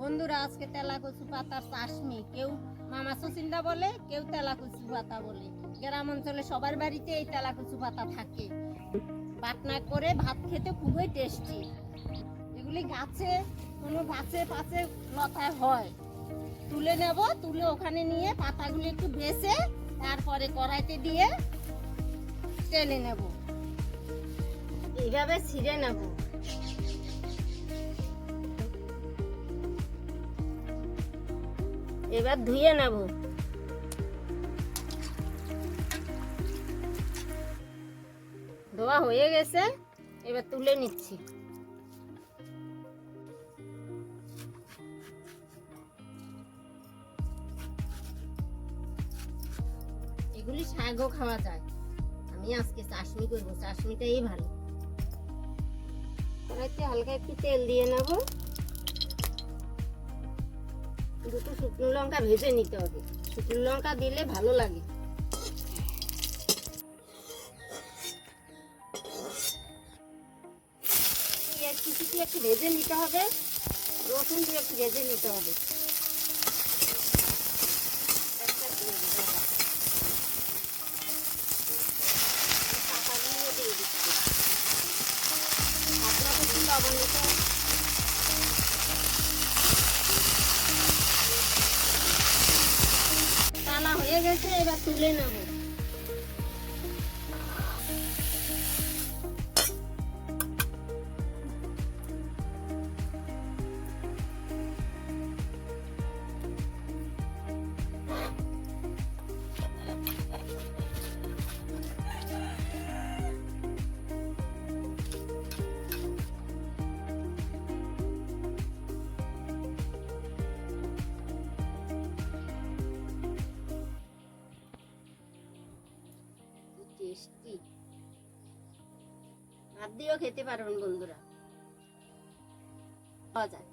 বন্ধুরা, আজকে তেলা কচু পাতার চাশমি কেউ মামা সচিন্দা বলে, কেউ তেলা কচু পাতা বলে। গ্রাম অঞ্চলে সবার বাড়িতে এই তেলা কচু পাতা থাকে। বাটনা করে ভাত খেতে খুবই টেস্টি। এগুলি গাছে, কোনো গাছে পাশে লতায় হয়। তুলে নেব, তুলে ওখানে নিয়ে পাতাগুলি একটু বেছে তারপরে কড়াইতে দিয়ে টেনে নেব। এইভাবে ছিঁড়ে নেব। এবার ধুয়ে নেব। ধোয়া হয়ে গেছে, এবার তুলে নিচ্ছি। এগুলি শাকও খাওয়া যায়। আমি আজকে চাশনি করব, চাশনিটাই ভালো। হালকা একটু তেল দিয়ে নেব। দুটো শুকনো লঙ্কা ভেজে নিতে হবে। শুকনো লঙ্কা দিলে ভালো লাগে। একটু ভেজে নিতে হবে। রসুন দিয়ে একটু ভেজে নিতে হবে। লবণ দিতে হবে। গেছে এবার তুলে নেব। টেস্টি ভাত দিয়েও খেতে পারবেন বন্ধুরা। পাওয়া যায়।